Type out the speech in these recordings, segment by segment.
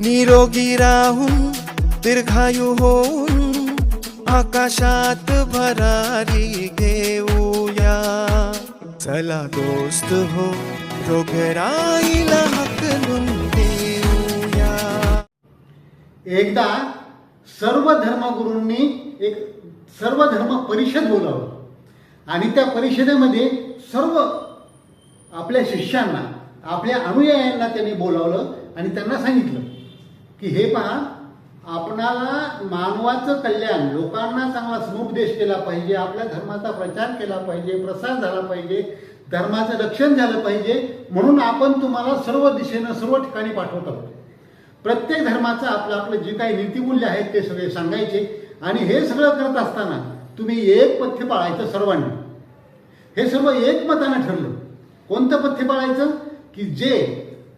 निरोगी राहून दीर्घायू होऊन आकाशात भरारी घेऊया. चला दोस्त हो रोगराईला हकलून देऊया. एकदा सर्व धर्मगुरूंनी एक सर्व धर्म परिषद बोलावलं. आणि त्या परिषदेमध्ये सर्व आपल्या शिष्यांना आपल्या अनुयायांना त्यांनी बोलावलं आणि त्यांना सांगितलं. की हे पहा आपणाला मानवाचं कल्याण लोकांना चांगला समुपदेश केला पाहिजे आपल्या धर्माचा प्रचार केला पाहिजे प्रसार झाला पाहिजे धर्माचं रक्षण झालं पाहिजे म्हणून आपण तुम्हाला सर्व दिशेनं सर्व ठिकाणी पाठवत आहोत. प्रत्येक धर्माचं आपलं आपलं जे काही नीतिमूल्य आहेत ते सगळे सांगायचे आणि हे सगळं करत असताना तुम्ही एक पथ्य पाळायचं सर्वांनी. हे सर्व एकमतानं ठरलं. कोणतं पथ्य पाळायचं? की जे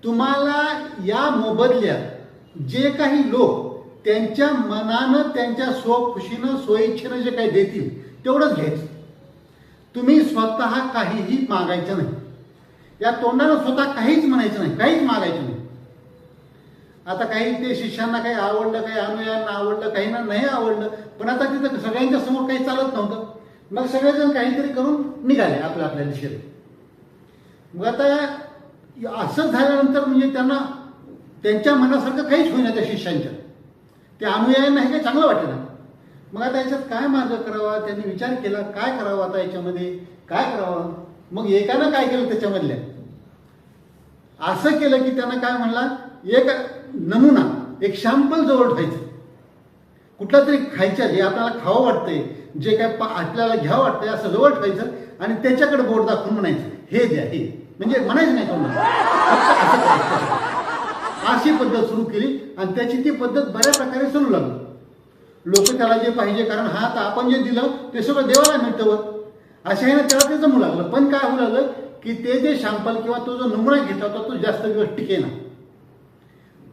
तुम्हाला या मोबदल्यात जे काही लोक त्यांच्या मनानं त्यांच्या स्वखुशीनं स्वइच्छेनं जे काही देतील तेवढंच घ्यायचं. तुम्ही स्वतः काहीही मागायचं नाही. या तोंडानं स्वतः काहीच म्हणायचं नाही काहीच मागायचं नाही. आता काही ते शिष्यांना काही आवडलं काही अनुयांना आवडलं काहींना नाही आवडलं पण आता तिथं सगळ्यांच्या समोर काही चालत नव्हतं. मग सगळेजण काहीतरी करून निघाले आपल्या आपल्या दिशेने. मग आता असं झाल्यानंतर म्हणजे त्यांना त्यांच्या मनासारखं काहीच होईना त्या शिष्यांच्या. ते अनुयायांना हे काही चांगलं वाटलं ना? मग आता याच्यात काय मार्ग करावा? त्यांनी विचार केला काय करावं आता याच्यामध्ये? काय करावं? मग एकानं काय केलं त्याच्यामधल्या? असं केलं की त्यांना काय म्हणला? एक नमुना एक शॅम्पल जवळ ठेवायचं. कुठला तरी खायच्या जे आपल्याला खावं वाटतंय जे काय आपल्याला घ्यावं वाटतंय असं जवळ ठेवायचं आणि त्याच्याकडे बोट दाखवून म्हणायचं हे द्या हे. म्हणजे म्हणायचं नाही तुम्हाला असं अशी पद्धत सुरू केली आणि त्याची ती पद्धत बऱ्या प्रकारे चालू लागली. लोक त्याला जे पाहिजे कारण हा आता आपण जे दिलं ते सगळं देवाला मिळतं अशा ह्यानं त्याला ते जमू लागलं. पण काय होऊ लागलं की ते जे शॅम्पल किंवा तो जो नमुना घेतला होता तो जास्त दिवस टिकेना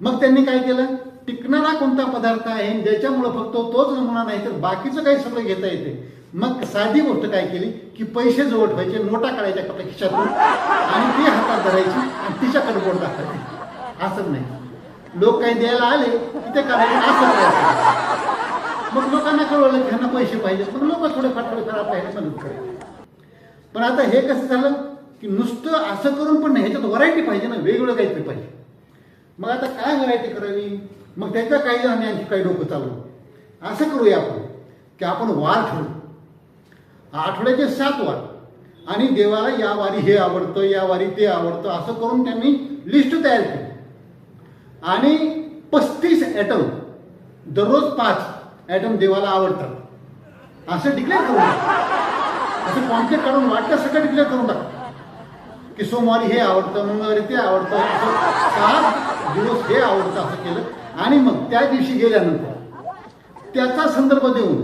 मग त्यांनी काय केलं? टिकणारा कोणता पदार्थ आहे ज्याच्यामुळं फक्त तोच नमुना नाही तर बाकीचं काही सगळं घेता येते. मग साधी गोष्ट काय केली? की पैसे जवळ ठेवायचे नोटा काढायच्या आपल्या खिशातून आणि ती हातात धरायची आणि तिच्याकडे बोट दाखवायची. असं नाही. लोक काही द्यायला आले की ते करायला असं नाही. मग लोकांना कळवलं की ह्यांना पैसे पाहिजे मग लोक थोडेफार थोडेफार आपल्या ह्याने मदत करायचे पण आता हे कसं झालं की नुसतं असं करून पण नाही ह्याच्यात व्हरायटी पाहिजे ना वेगवेगळं काहीतरी पाहिजे. मग आता काय व्हरायटी करावी? मग त्याच्या काही जणांनी आणखी काही डोकं चालू असं करूया आपण की आपण वार ठरवू आठवड्याचे सात वार. आणि देवाला या वारी हे आवडतं या वारी ते आवडतं असं करून त्यांनी लिस्ट तयार केली. आणि पस्तीस ॲटम दररोज पाच ॲटम देवाला आवडतात. असं डिक्लेअर करून टाका. असं कॉन्टॅक्ट काढून वाटतं सगळं डिक्लेअर करून टाका. की सोमवारी हे आवडतं मंगळवारी ते आवडतं असं सात दिवस हे आवडतं असं केलं. आणि मग त्या दिवशी गेल्यानंतर त्याचा संदर्भ देऊन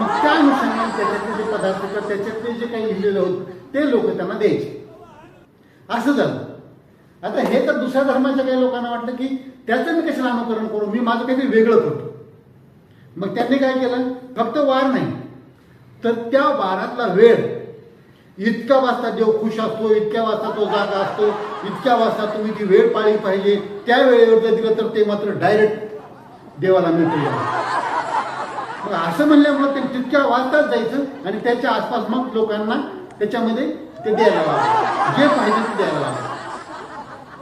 मग त्या अनुषंगाने त्याच्यातले जे पदार्थ किंवा त्याच्यातले जे काही लिहिलेलं होतं ते लोक त्यांना द्यायचे. असं झालं. आता हे तर दुसऱ्या धर्माच्या काही लोकांना वाटलं की त्याचं मी कशाला अनुकरण करू? मी माझं काहीतरी वेगळं करतो. मग त्यांनी काय केलं? फक्त वार नाही. तर त्या वारातला वेळ इतक्या वाजता देव खुश असतो इतक्या वाजता तो जागा असतो इतक्या वाजता तुम्ही ती वेळ पाळली पाहिजे. त्या वेळेवर जर दिलं तर ते मात्र डायरेक्ट देवाला मिळतं मग असं म्हणल्यामुळं ते तितक्या वाजताच जायचं आणि त्याच्या आसपास मग लोकांना त्याच्यामध्ये ते द्यायला लागलं जे पाहिजे ते द्यायला लागलं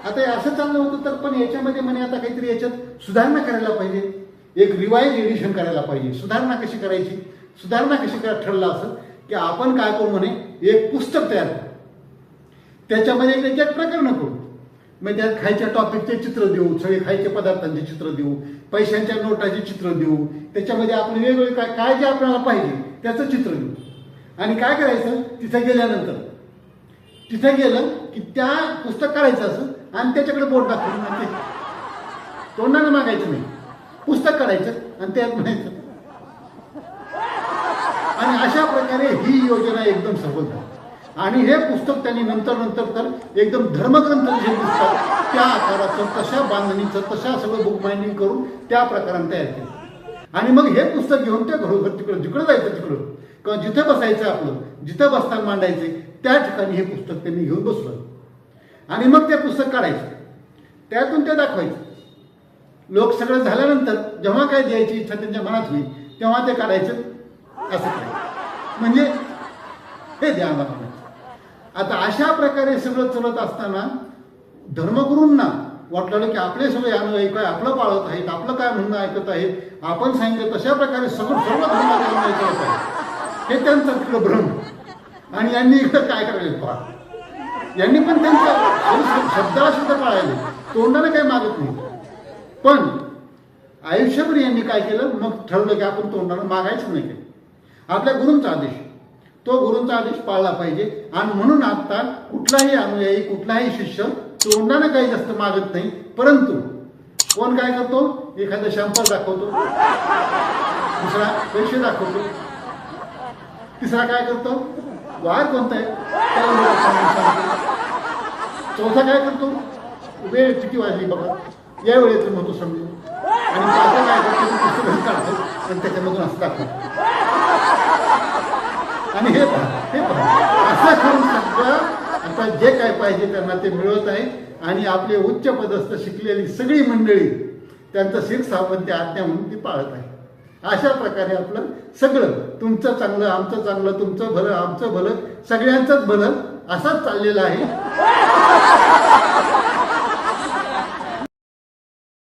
आता हे असं चाललं होतं तर पण याच्यामध्ये म्हणे आता काहीतरी याच्यात सुधारणा करायला पाहिजे. एक रिवाईज एडिशन करायला पाहिजे. सुधारणा कशी करायची? सुधारणा कशी करा ठरलं असं की आपण काय करू म्हणे एक पुस्तक तयार करू. त्याच्यामध्ये त्याच्यात प्रकरण करू. मग त्यात खायच्या टॉपिकचे चित्र देऊ सगळे खायचे पदार्थांचे चित्र देऊ पैशांच्या नोटाचे चित्र देऊ. त्याच्यामध्ये आपण वेगवेगळे काय काय जे आपल्याला पाहिजे त्याचं चित्र देऊ. आणि काय करायचं? तिथं गेल्यानंतर. तिथे गेलं की त्या पुस्तक काढायचं असं आणि त्याच्याकडे बोट दाखवून म्हणते ते. तोंडानं मागायचं नाही. पुस्तक काढायचं आणि त्यात म्हणायचं. आणि अशा प्रकारे ही योजना एकदम सफल झाली. आणि हे पुस्तक त्यांनी नंतर नंतर तर एकदम धर्मग्रंथ जे पुस्तक त्या आकाराचं तशा बांधणीचं तशा सगळं बुक बाइंडिंग करून त्या प्रकाराने तयार केलं. आणि मग हे पुस्तक घेऊन त्या घरोघर तिकडं जिकडं जायचं तिकडं किंवा जिथं बसायचं आपलं जिथं बसताना मांडायचे त्या ठिकाणी हे पुस्तक त्यांनी घेऊन बसलं. आणि मग ते पुस्तक काढायचं. त्यातून ते दाखवायचं. लोक सगळं झाल्यानंतर जेव्हा काय द्यायची इच्छा त्यांच्या मनात होईल तेव्हा ते काढायचं. असं काय म्हणजे हे द्या मला आता अशा प्रकारे सगळं चलत असताना धर्मगुरूंना वाटलं की आपले सगळे अनुयायी काय आपलं पाळत आहेत आपलं काय म्हणणं ऐकत आहेत आपण सांगितलं तशा प्रकारे सगळं सर्व धर्म ऐकत आहे. हे त्यांचं तिकडं भ्रम. आणि यांनी इकडं काय करायचं? पहा यांनी पण त्यांचा शब्दाला सुद्धा पाळायले तोंडाला काही मागत नाही. पण आयुष्यभर यांनी काय केलं? मग ठरवलं की आपण तोंडाला मागायचं नाही काही. आपल्या गुरूंचा आदेश. तो गुरूंचा आदेश पाळला पाहिजे. आणि म्हणून आता कुठलाही अनुयायी कुठलाही शिष्य तोंडानं काही जास्त मागत नाही. परंतु कोण काय करतो? एखादं शंपर दाखवतो. दुसरा पैसे दाखवतो. तिसरा काय करतो? वार कोणता आहे? चौथा काय करतो? वेळ किती वाजली बघा. या वेळेत म्हणतो समजून आणि पाचवा काय करतो? पुस्तक काढतो. आणि त्याच्यामधून असं दाखवतो. आणि हे पहा हे पहा. असं करून सगळं आता जे काय पाहिजे त्यांना ते मिळवत आहे. आणि आपले उच्च पदस्थ शिकलेली सगळी मंडळी त्यांचं शीख ते आज्ञा म्हणून ती पाळत आहे. अशा प्रकारे आपलं सगळं तुमचं चांगलं आमचं चांगलं तुमचं भलं आमचं भलं सगळ्यांचंच भलं असंच चाललेलं आहे.